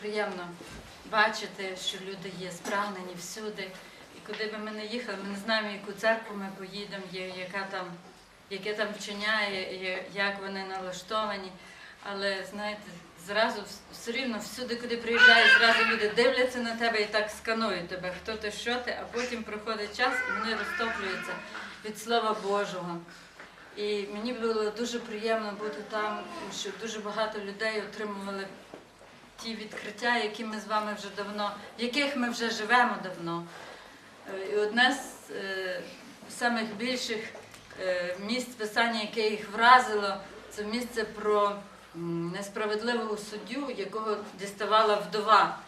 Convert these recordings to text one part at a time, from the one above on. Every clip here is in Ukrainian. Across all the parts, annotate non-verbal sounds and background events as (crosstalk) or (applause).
приємно бачити, що люди є спрагнені всюди. І куди би ми не їхали, ми не знаємо, яку церкву ми поїдемо, яка там, яке там вчиняє, як вони налаштовані. Але знаєте, зразу все рівно всюди, куди приїжджаєш, зразу люди дивляться на тебе і так сканують тебе, хто ти, що ти, а потім проходить час і вони розтоплюються від Слова Божого. І мені було дуже приємно бути там, що дуже багато людей отримували ті відкриття, які ми з вами вже давно, в яких ми вже живемо давно. Е, І одне з е, самих більших е, місць писання, яке їх вразило, це місце про несправедливого суддю, якого діставала вдова.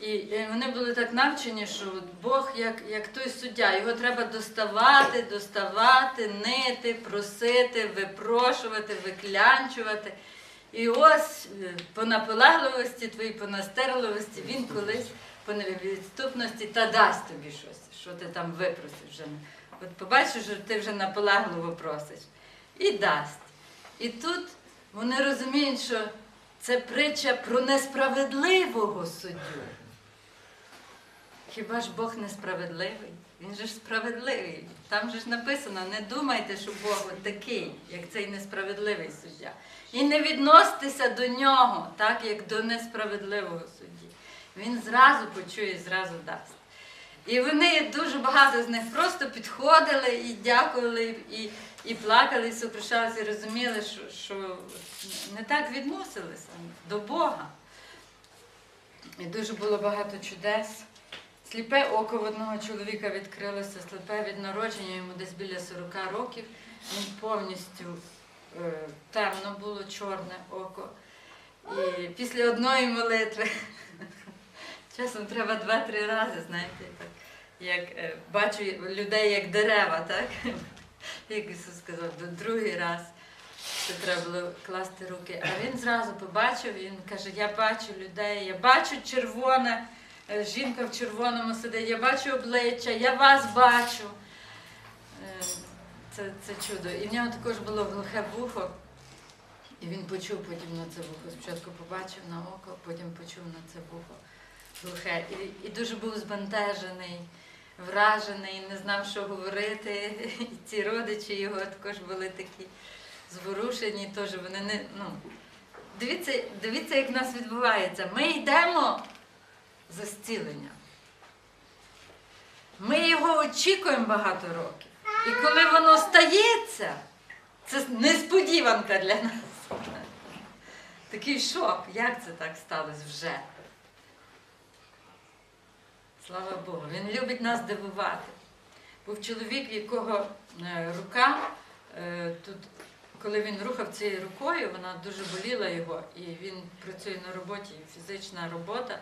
І, вони були так навчені, що Бог як, як той суддя, його треба доставати, доставати, нити, просити, випрошувати, виклянчувати. І ось е, по наполегливості твоїй, по настирливості, він колись по невідступності та дасть тобі щось, що ти там випросиш вже. От побачиш, що ти вже наполегливо просиш. І дасть. І тут вони розуміють, що це притча про несправедливого суддю. Хіба ж Бог несправедливий? Він же ж справедливий. Там же ж написано, не думайте, що Бог такий, як цей несправедливий суддя. І не відноситеся до нього, так як до несправедливого судді. Він зразу почує, зразу дасть. І вони дуже багато з них просто підходили і дякували, і, і плакали, і сокрушалися, і розуміли, що, що не так відносилися до Бога. І дуже було багато чудес. Сліпе око в одного чоловіка відкрилося, сліпе від народження, йому десь біля 40 років. Він повністю темно було, чорне око. І після одної молитви, (laughs) часом треба два-три рази, знаєте, так, як е, бачу людей як дерева, так? (laughs) Як Ісус сказав, до другий раз, що треба було класти руки. А він зразу побачив, він каже, я бачу людей, я бачу червоне. Е, Жінка в червоному сидить, я бачу обличчя, я вас бачу. Це, це чудо. І в нього також було глухе вухо. І він почув потім на це вухо. Спочатку побачив на око, потім почув на це вухо глухе. І, і дуже був збентежений, вражений, не знав, що говорити. І ці родичі його також були такі зворушені, теж вони не. Ну, дивіться, дивіться, як в нас відбувається. Ми йдемо за зцілення. Ми його очікуємо багато років. І коли воно стається, це несподіванка для нас. Такий шок, як це так сталося вже. Слава Богу, він любить нас дивувати. Був чоловік, якого е, рука, е, тут, коли він рухав цією рукою, вона дуже боліла його, і він працює на роботі, фізична робота,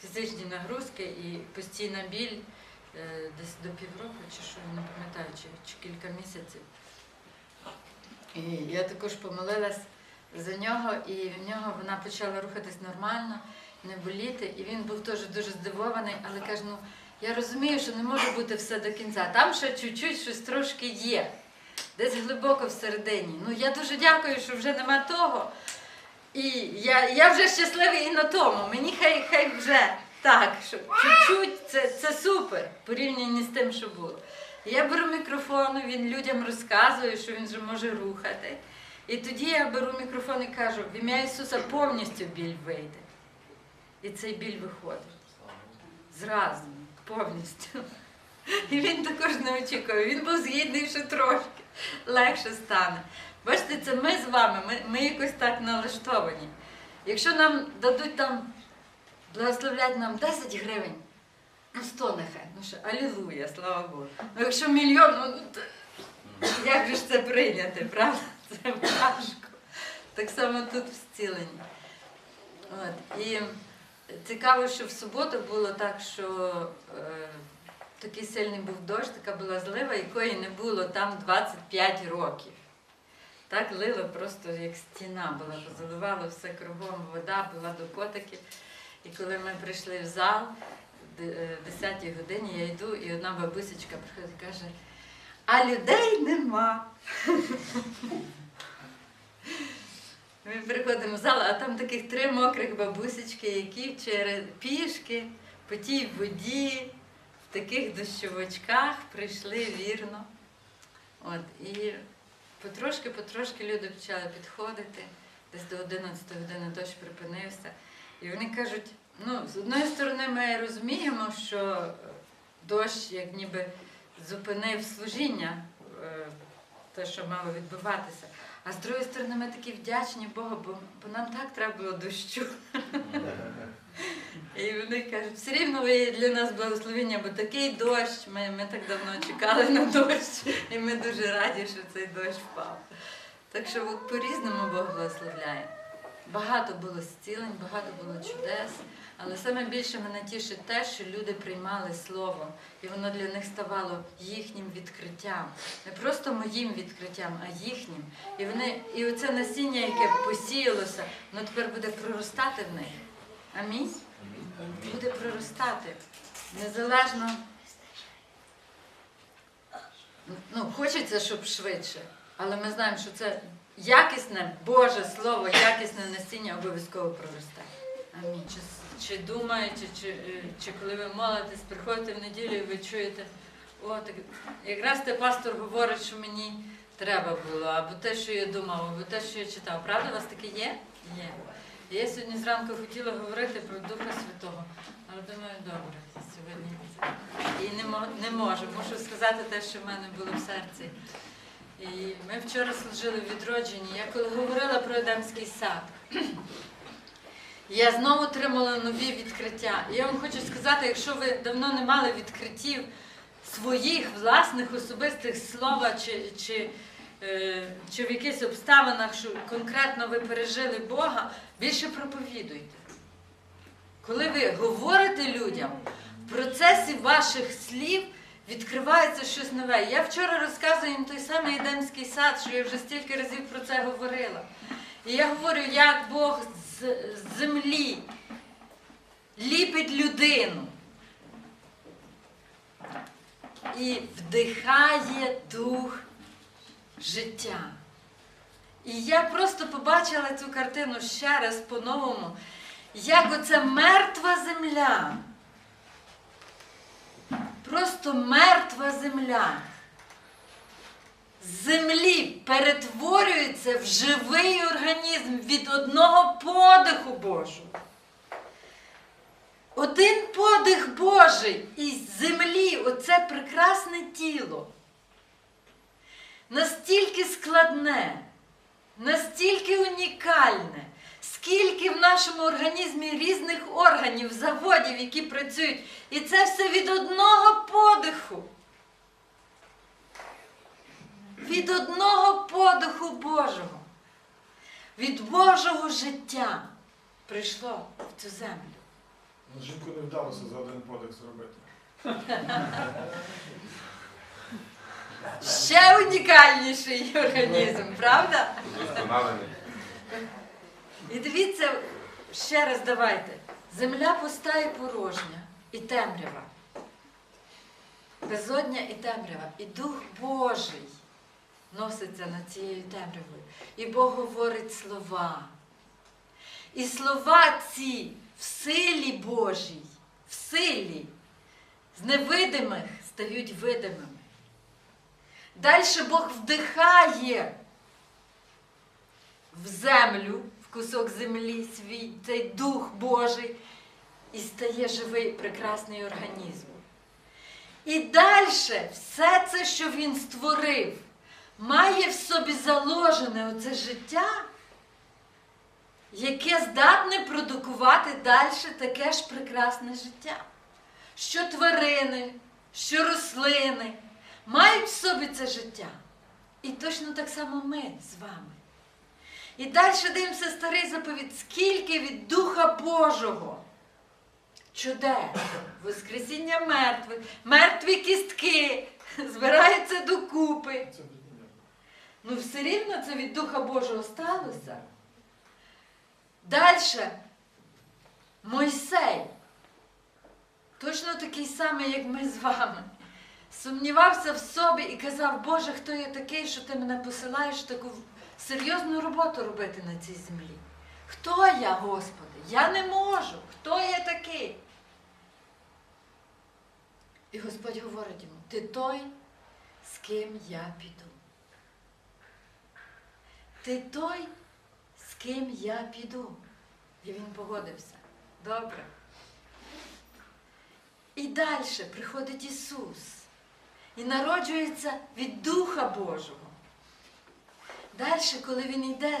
фізичні нагрузки і постійна біль е, десь до півроку, чи що, я не кілька місяців. І я також помолилась за нього, і в нього вона почала рухатись нормально, не боліти. І він був теж дуже здивований, але каже, ну я розумію, що не може бути все до кінця. Там ще чуть-чуть щось трошки є, десь глибоко всередині. Ну я дуже дякую, що вже нема того. І я, я вже щасливий і на тому. Мені хай, хай вже так, що чуть-чуть це, це супер в порівнянні з тим, що було. Я беру мікрофон, він людям розказує, що він вже може рухати. І тоді я беру мікрофон і кажу, в ім'я Ісуса повністю біль вийде. І цей біль виходить. Зразу, повністю. І він також не очікує. Він був згідний, що трошки легше стане. Бачите, це ми з вами, ми, ми якось так налаштовані. Якщо нам дадуть там, благословлять нам 10 гривень, ну 100 нехай, ну що, алілуя, слава Богу. Ну якщо мільйон, ну т- як же ж це прийняти, правда? (laughs) Це важко. Так само тут в зціленні. От. І цікаво, що в суботу було так, що е, такий сильний був дощ, така була злива, якої не було там 25 років. Так лило просто як стіна була, заливало все кругом, вода була до котиків. І коли ми прийшли в зал, в 10 годині я йду, і одна бабусечка приходить і каже, а людей нема. (laughs) Ми приходимо в зал, а там таких три мокрих бабусечки, які через пішки по тій воді, в таких дощовочках прийшли вірно. От, і потрошки-потрошки люди почали підходити. Десь до 11 години дощ припинився. І вони кажуть: ну, з одної сторони, ми розуміємо, що дощ як ніби зупинив служіння, е, те, що мало відбуватися. А з другої сторони, ми такі вдячні Богу, бо, бо нам так треба було дощу. (laughs) І вони кажуть, все рівно ви для нас благословення, бо такий дощ, ми, ми так давно чекали на дощ, і ми дуже раді, що цей дощ впав. Так що по-різному Бог благословляє. Багато було зцілень, багато було чудес, але саме більше мене тішить те, що люди приймали слово, і воно для них ставало їхнім відкриттям. Не просто моїм відкриттям, а їхнім. І вони, і оце насіння, яке посіялося, воно тепер буде проростати в них. Амінь. Буде проростати. Незалежно. Ну, хочеться, щоб швидше, але ми знаємо, що це якісне Боже Слово, якісне насіння обов'язково проросте. Амінь. Чи, чи думаєте, чи, е, чи коли ви молитесь, приходите в неділю і ви чуєте, о, так якраз те пастор говорить, що мені треба було, або те, що я думав, або те, що я читав. Правда, у вас таке є? Є. Я сьогодні зранку хотіла говорити про Духа Святого, але думаю, добре, сьогодні і не, мо- не можу. Мушу сказати те, що в мене було в серці. І ми вчора служили в відродженні. Я коли говорила про Едемський сад, я знову отримала нові відкриття. І я вам хочу сказати, якщо ви давно не мали відкриттів своїх власних особистих слова чи, чи, е, чи в якихось обставинах, що конкретно ви пережили Бога, більше проповідуйте. Коли ви говорите людям, в процесі ваших слів відкривається щось нове. Я вчора розказую їм той самий Едемський сад, що я вже стільки разів про це говорила. І я говорю, як Бог з землі ліпить людину і вдихає дух життя. І я просто побачила цю картину ще раз по-новому, як оця мертва земля. Просто мертва земля. Землі перетворюється в живий організм від одного подиху Божого. Один подих Божий із землі, оце прекрасне тіло. Настільки складне, настільки унікальне, скільки в нашому організмі різних органів, заводів, які працюють. І це все від одного подиху. Від одного подиху Божого. Від Божого життя прийшло в цю землю. Ну, Жінку не вдалося за один подих зробити. Ще унікальніший організм, правда? Удосконалений. І дивіться, ще раз давайте. Земля пуста і порожня, і темрява. Безодня і темрява. І Дух Божий носиться над цією темрявою. І Бог говорить слова. І слова ці в силі Божій, в силі, з невидимих стають видимими. Далі Бог вдихає в землю, кусок землі свій цей Дух Божий і стає живий прекрасний організм. І далі все це, що він створив, має в собі заложене оце життя, яке здатне продукувати далі таке ж прекрасне життя. Що тварини, що рослини мають в собі це життя. І точно так само ми з вами. І далі дивимося старий заповідь, скільки від Духа Божого. Чудес, Воскресіння мертвих, мертві кістки збираються докупи. Ну, все рівно це від Духа Божого сталося. Далі. Мойсей. Точно такий самий, як ми з вами. Сумнівався в собі і казав, Боже, хто я такий, що ти мене посилаєш в таку серйозну роботу робити на цій землі. Хто я, Господи? Я не можу. Хто я такий? І Господь говорить йому: ти той, з ким я піду. Ти той, з ким я піду. І він погодився. Добре. І далі приходить Ісус і народжується від Духа Божого. Далі, коли Він йде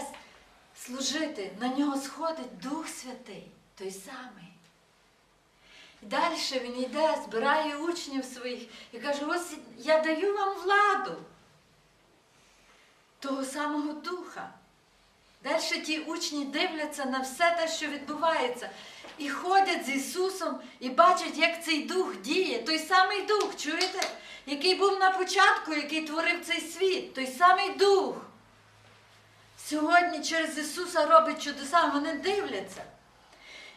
служити, на нього сходить Дух Святий, той самий. Далі він йде, збирає учнів своїх і каже, ось я даю вам владу того самого Духа. Далі ті учні дивляться на все те, що відбувається, і ходять з Ісусом і бачать, як цей дух діє. Той самий дух, чуєте? Який був на початку, який творив цей світ, той самий дух. Сьогодні через Ісуса робить чудеса, вони дивляться.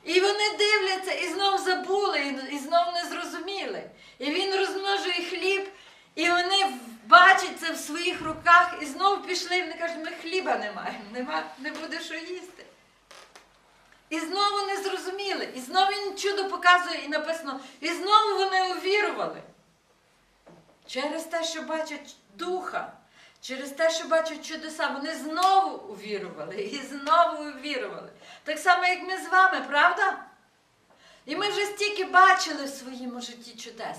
І вони дивляться і знов забули, і- знов не зрозуміли. І Він розмножує хліб, і вони бачать це в своїх руках, і знов пішли, і вони кажуть, ми хліба не маємо, нема, не буде що їсти. І знову не зрозуміли. І знову він чудо показує, і написано, і знову вони увірували. Через те, що бачать духа, через те, що бачать чудеса, вони знову увірували і знову увірували. Так само, як ми з вами, правда? І ми вже стільки бачили в своєму житті чудес.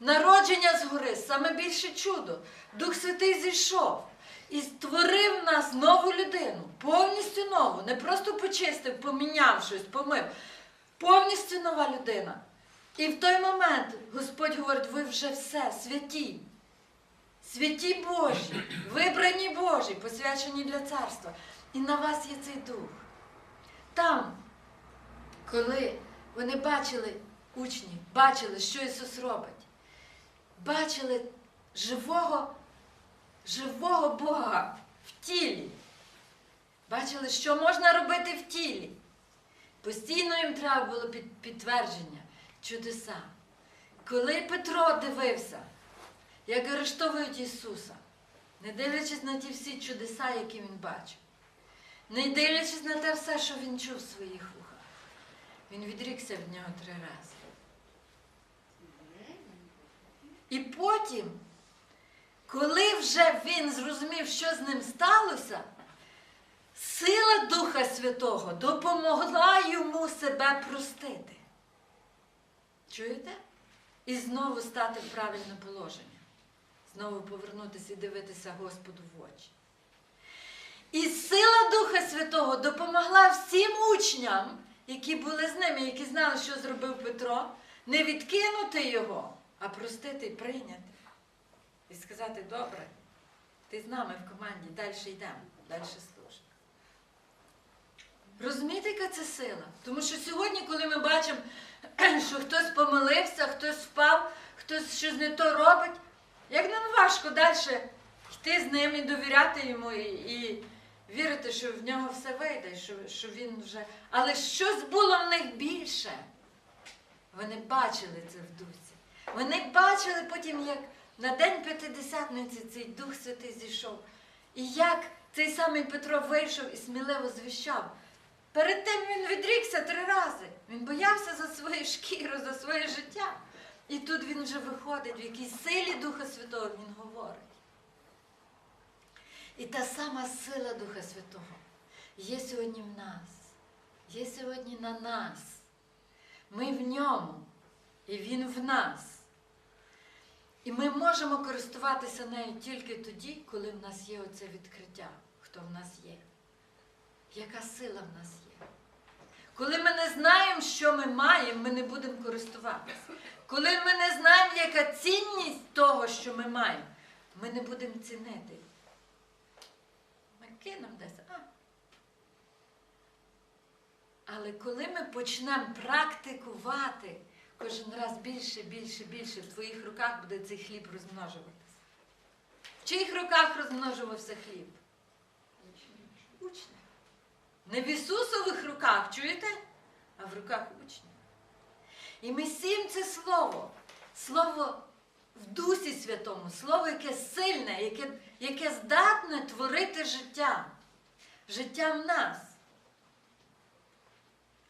Народження згори, саме більше чудо. Дух Святий зійшов і створив в нас нову людину, повністю нову, не просто почистив, поміняв щось, помив. Повністю нова людина. І в той момент Господь говорить, ви вже все, святі. Святі Божі, вибрані Божі, посвячені для царства. І на вас є цей дух. Там, коли вони бачили учні, бачили, що Ісус робить, бачили живого, живого Бога в тілі. Бачили, що можна робити в тілі. Постійно їм треба було підтвердження, чудеса. Коли Петро дивився, як арештовують Ісуса, не дивлячись на ті всі чудеса, які він бачив, не дивлячись на те все, що він чув в своїх вухах, він відрікся від нього три рази. І потім, коли вже він зрозумів, що з ним сталося, сила Духа Святого допомогла йому себе простити. Чуєте? І знову стати в правильне положення. Знову повернутися і дивитися Господу в очі. І сила Духа Святого допомогла всім учням, які були з ними, які знали, що зробив Петро, не відкинути його, а простити і прийняти. І сказати, добре, ти з нами в команді, далі йдемо, далі служимо. Розумієте, яка це сила? Тому що сьогодні, коли ми бачимо, (clears throat) що хтось помилився, хтось впав, хтось щось не то робить, як нам важко далі йти з ним і довіряти йому, і, і вірити, що в нього все вийде, що, що він вже. Але щось було в них більше. Вони бачили це в дусі. Вони бачили потім, як на День П'ятидесятниці цей Дух Святий зійшов. І як цей самий Петро вийшов і сміливо звіщав. Перед тим він відрікся три рази. Він боявся за свою шкіру, за своє життя. І тут він вже виходить, в якій силі Духа Святого він говорить. І та сама сила Духа Святого є сьогодні в нас, є сьогодні на нас. Ми в ньому, і Він в нас. І ми можемо користуватися нею тільки тоді, коли в нас є оце відкриття, хто в нас є, яка сила в нас є. Коли ми не знаємо, що ми маємо, ми не будемо користуватися. Коли ми не знаємо, яка цінність того, що ми маємо, ми не будемо цінити. Ми кинемо десь. А. Але коли ми почнемо практикувати кожен раз більше, більше, більше, в твоїх руках буде цей хліб розмножуватися. В чиїх руках розмножувався хліб? Учня. Не в Ісусових руках, чуєте? А в руках учня. І ми сім це слово, слово в Дусі Святому, слово, яке сильне, яке, яке здатне творити життя. життя в нас.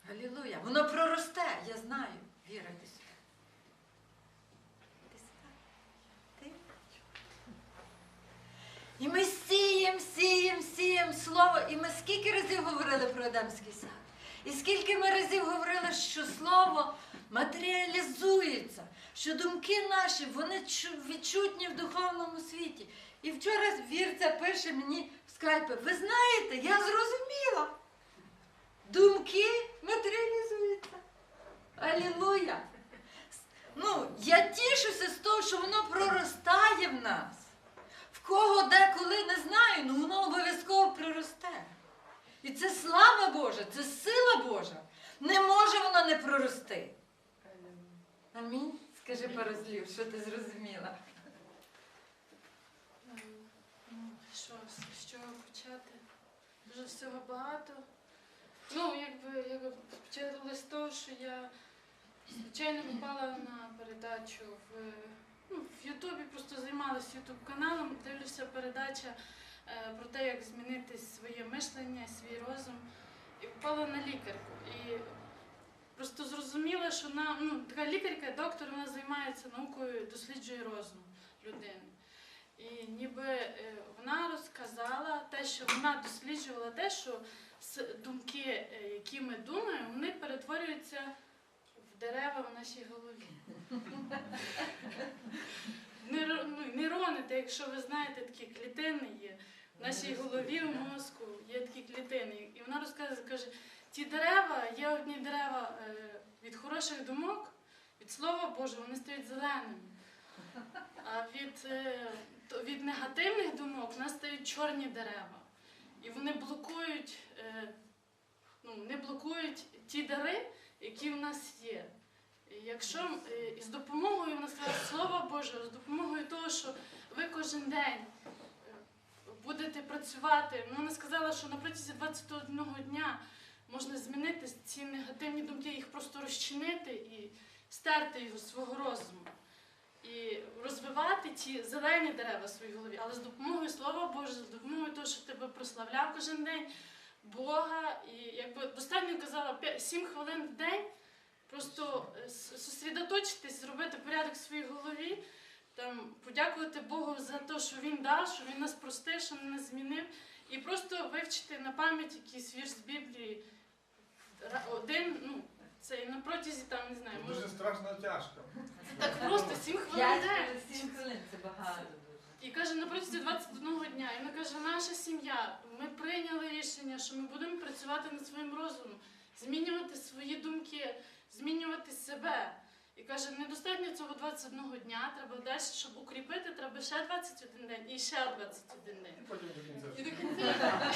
Галілуя. Воно проросте, я знаю. Віра, ти сюди. І ми сіємо, сіємо, сіємо слово. І ми скільки разів говорили про Едемський сад? І скільки ми разів говорили, що слово матеріалізується, що думки наші вони відчутні в духовному світі. І вчора вірця пише мені в скайпі: ви знаєте, я зрозуміла. Думки матеріалізуються. Алілуя! Ну, я тішуся з того, що воно проростає в нас. В кого деколи не знаю, ну воно обов'язково проросте. І це слава Божа, це сила Божа. Не може воно не прорости. Амінь. Скажи пару слів, що ти зрозуміла. Ем, ну, Що, з чого почати? Дуже всього багато. Ну, якби, якби почали з того, що я звичайно попала на передачу в, ну, в Ютубі, просто займалася Ютуб каналом, дивлюся передача е, про те, як змінити своє мишлення, свій розум. І попала на лікарку. І просто зрозуміла, що вона, ну, така лікарка, доктор, вона займається наукою, досліджує розум людини. І ніби е, вона розказала те, що вона досліджувала те, що думки, е, які ми думаємо, вони перетворюються в дерева в нашій голові. Ну, Нейрони, те, якщо ви знаєте, такі клітини є. В нашій голові, в мозку є такі клітини. І вона розказує, каже, ті дерева, є одні дерева е, від хороших думок, від Слова Божого, вони стають зеленими. А від, е, від негативних думок в нас стають чорні дерева. І вони блокують, е, ну, не блокують ті дари, які в нас є. Якщо і з допомогою вона сказала Слова Божого, з допомогою того, що ви кожен день будете працювати, вона сказала, що на протязі 21 дня можна змінити ці негативні думки, їх просто розчинити і стерти його свого розуму. І розвивати ті зелені дерева в своїй голові, але з допомогою Слова Божого, з допомогою того, що тебе прославляв кожен день, Бога, і якби достатньо казала 7 хвилин в день, просто е, с- зосередоточитись, зробити порядок в своїй голові, там, подякувати Богу за те, що Він дав, що Він нас простив, що Він нас змінив, і просто вивчити на пам'ять якийсь вірш з Біблії. Один, ну, це і на протязі там, не знаю, може. Дуже страшно тяжко. Так просто 7 хвилин сім хвилин це багато. І каже, на протязі 21 дня. І вона каже, наша сім'я, ми прийняли рішення, що ми будемо працювати над своїм розумом, змінювати свої думки, змінювати себе. І каже, недостатньо цього 21 дня, треба далі, щоб укріпити, треба ще 21 день і ще 21 день. І потім. І до кінця.